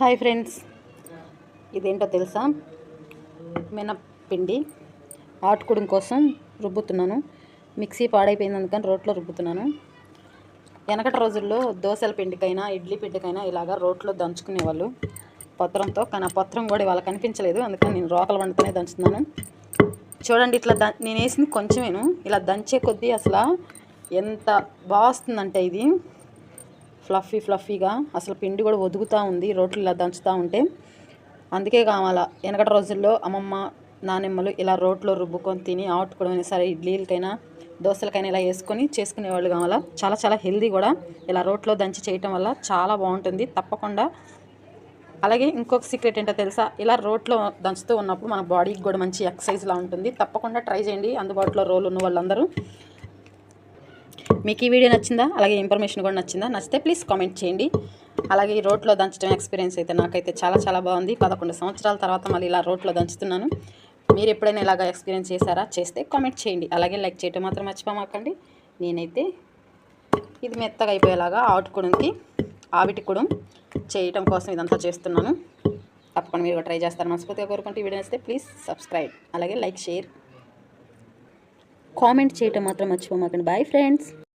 Hi friends. ఇదేంటో తెలుసా? మినపిండి ఆటుకుడం కోసం రుబ్బుతున్నాను. మిక్సీ పాడైపోయింది అందుకని రోట్లో రుబ్బుతున్నాను. వెనకటి రోజుల్లో దోశల పిండికైనా ఇడ్లీ పిండికైనా ఇలాగా రోట్లో దంచుకునేవాళ్ళు. పత్రంతో కానీ ఆ పత్రం కూడా వాళ్ళకి కనిపించలేదు. అందుకని నేను రోకల వండుతూనే దంచుతున్నాను. చూడండి ఇట్లా ద నేను వేసింది కొంచెమేను. ఇలా దంచే కొద్దీ అసలు ఎంత బాగుస్తుందంటే ఇది. ఫ్లఫీ ఫ్లఫీగా అసలు పిండి కూడా ఒదుగుతూ ఉంది రోట్లు ఇలా దంచుతూ ఉంటే. అందుకే కావాలా వెనకటి రోజుల్లో అమ్మమ్మ నానమ్మలు ఇలా రోట్లో రుబ్బుకొని తిని ఆటుకోవడం సరే ఇడ్లీలకైనా దోశలకైనా ఇలా వేసుకొని చేసుకునేవాళ్ళు కావాలా. చాలా చాలా హెల్దీ కూడా. ఇలా రోట్లో దంచి చేయటం వల్ల చాలా బాగుంటుంది. తప్పకుండా. అలాగే ఇంకొక సీక్రెట్ ఏంటో తెలుసా? ఇలా రోట్లో దంచుతూ ఉన్నప్పుడు మన బాడీకి కూడా మంచి ఎక్సర్సైజ్లా ఉంటుంది. తప్పకుండా ట్రై చేయండి. అందుబాటులో రోల్ ఉన్న వాళ్ళందరూ. మీకు ఈ వీడియో నచ్చిందా? అలాగే ఇన్ఫర్మేషన్ కూడా నచ్చిందా? నచ్చితే ప్లీజ్ కామెంట్ చేయండి. అలాగే ఈ రోట్లో దంచడం ఎక్స్పీరియన్స్ అయితే నాకైతే చాలా చాలా బాగుంది. పదకొండు సంవత్సరాల తర్వాత మళ్ళీ ఇలా రోట్లో దంచుతున్నాను. మీరు ఎప్పుడైనా ఇలాగ ఎక్స్పీరియన్స్ చేశారా? చేస్తే కామెంట్ చేయండి. అలాగే లైక్ చేయటం మాత్రం మర్చిపోమాకండి. నేనైతే ఇది మెత్తగా అయిపోయేలాగా ఆటుకుడుంకి ఆవిటి కుడం చేయటం కోసం ఇదంతా చేస్తున్నాను. తప్పకుండా మీరు ట్రై చేస్తారు మనస్ఫూర్తిగా కోరుకుంటే ఈ వీడియో నచ్చితే ప్లీజ్ సబ్స్క్రైబ్ అలాగే లైక్ షేర్ కామెంట్ చేయటం మాత్రం మర్చిపోమాకండి. Bye friends